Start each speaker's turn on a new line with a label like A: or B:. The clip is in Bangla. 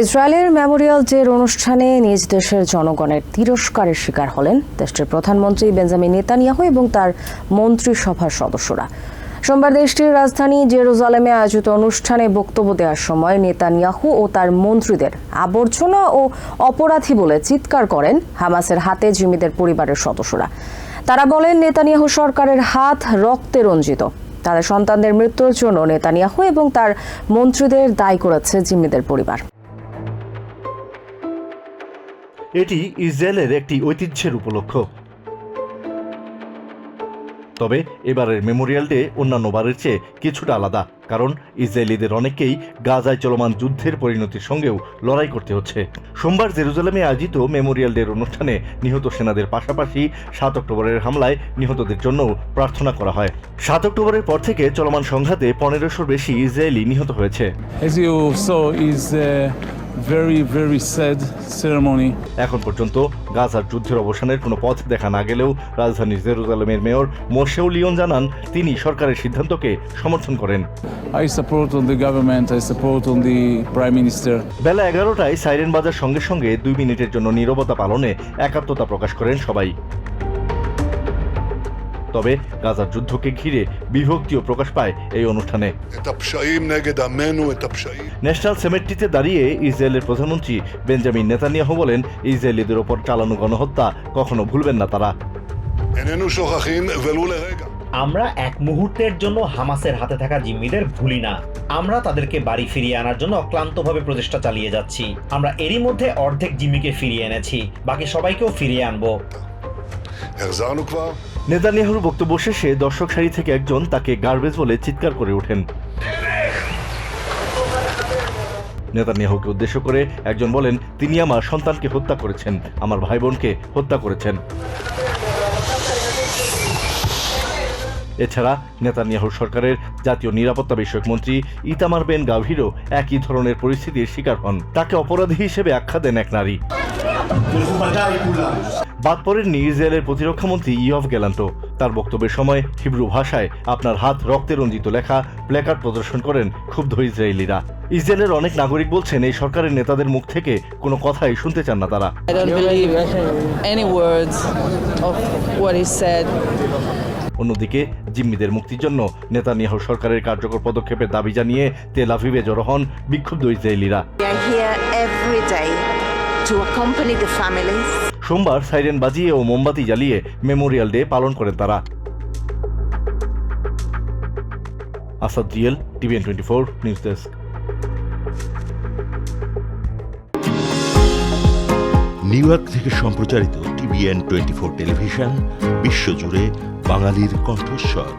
A: ইসরায়েলের মেমোরিয়াল ডের অনুষ্ঠানে নিজ দেশের জনগণের তিরস্কারের শিকার হলেন দেশটির প্রধানমন্ত্রী বেঞ্জামিন নেতানিয়াহু এবং তার মন্ত্রিসভার সদস্যরা। সোমবার দেশটির রাজধানী জেরুজালেমে আয়োজিত অনুষ্ঠানে বক্তব্য দেওয়ার সময় নেতানিয়াহু ও তার মন্ত্রীদের আবর্জনা ও অপরাধী বলে চিৎকার করেন হামাসের হাতে জিমিদের পরিবারের সদস্যরা। তারা বলেন, নেতানিয়াহু সরকারের হাত রক্তে রঞ্জিত। তাদের সন্তানদের মৃত্যুর জন্য নেতানিয়াহু এবং তার মন্ত্রীদের দায়ী করেছে জিম্মিদের পরিবার।
B: এটি ইসরায়েলের একটি ঐতিহ্যের উপলক্ষ। তবে এবারের মেমোরিয়াল ডে অন্যান্য বারের চেয়ে কিছুটা আলাদা, কারণ ইসরায়েলিদের অনেকেই গাজায় চলমান যুদ্ধের পরিণতির সঙ্গেও লড়াই করতে হচ্ছে। সোমবার জেরুজালেমে আয়োজিত মেমোরিয়াল ডের অনুষ্ঠানে নিহত সেনাদের পাশাপাশি সাত অক্টোবরের হামলায় নিহতদের জন্য প্রার্থনা করা হয়। সাত অক্টোবরের পর থেকে চলমান সংঘাতে পনেরোশোর বেশি ইসরায়েলি নিহত হয়েছে।
C: Very, very sad ceremony.
B: এখন পর্যন্ত গাজার যুদ্ধের অবসানের কোনো পথ দেখা না গেলেও রাজধানী জেরুজালেমের মেয়র মোশেউ লিওন জানান তিনি সরকারের সিদ্ধান্তকে সমর্থন করেন
C: I support on the government, I support on the prime minister.
B: বেলা এগারোটায় সাইরেন বাজার সঙ্গে সঙ্গে দুই মিনিটের জন্য নীরবতা পালনে একাত্মতা প্রকাশ করেন সবাই তবে গাজার যুদ্ধকে ঘিরে বিভক্তিও প্রকাশ পায় এই অনুষ্ঠানে। ন্যাশনাল সেমেট্রিতে দাঁড়িয়ে ইসরায়েলের প্রধানমন্ত্রী বেঞ্জামিন নেতানিয়াহু বলেন ইসরায়েলিদের ওপর চালানো গণহত্যা কখনো ভুলবেন না তারা।
D: আমরা এক মুহূর্তের জন্য হামাসের হাতে থাকা জিম্মিদের ভুলি না। আমরা তাদেরকে বাড়ি ফিরিয়ে আনার জন্য অক্লান্তভাবে প্রচেষ্টা চালিয়ে যাচ্ছি। আমরা এরই মধ্যে অর্ধেক জিম্মিকে ফিরিয়ে এনেছি বাকি সবাইকেও ফিরিয়ে আনব।
B: নেতানিয়াহুর বক্তব্য শেষে দর্শক সারি থেকে একজন তাকে গার্বেজ বলে চিৎকার করে ওঠেন। নেতানিয়াহুকে উদ্দেশ্য করে একজন বলেন, তিনি আমার সন্তানকে হত্যা করেছেন, আমার ভাই বোনকে হত্যা করেছেন। এছাড়া নেতানিয়াহু সরকারের জাতীয় নিরাপত্তা বিষয়ক মন্ত্রী ইতামার বেন গাভিরও একই ধরনের পরিস্থিতির শিকার হন। তাকে অপরাধী হিসেবে আখ্যা দেন এক নারী। বাদ পড়েননি ইসরায়েলের প্রতিরক্ষা মন্ত্রী ইয়ভ গেলান্টো তার বক্তব্যের সময় হিব্রু ভাষায় আপনার হাত রক্তে রঞ্জিত লেখা প্ল্যাকার্ড প্রদর্শন করেন ক্ষুব্ধ ইসরায়েলিরা। ইসরায়েলের অনেক নাগরিক বলছেন এই সরকারের নেতাদের মুখ থেকে কোনো কথাই শুনতে চান না তারা. অন্যদিকে জিম্মিদের মুক্তির জন্য নেতানিয়াহু সরকারের কার্যকর পদক্ষেপের দাবি জানিয়ে তেল আভিভে জড়ো হন বিক্ষুব্ধ ইসরায়েলিরা।
E: To accompany the families
B: সোমবার সাইরেন বাজিয়ে ও মোমবাতি জ্বালিয়ে মেমোরিয়াল ডে পালন করেন তারা। Asad GL TVN twenty four news desk.
F: New York থেকে সম্প্রচারিত টিভিএন টোয়েন্টি ফোর টেলিভিশন বিশ্বজুড়ে বাঙালির কণ্ঠস্বর।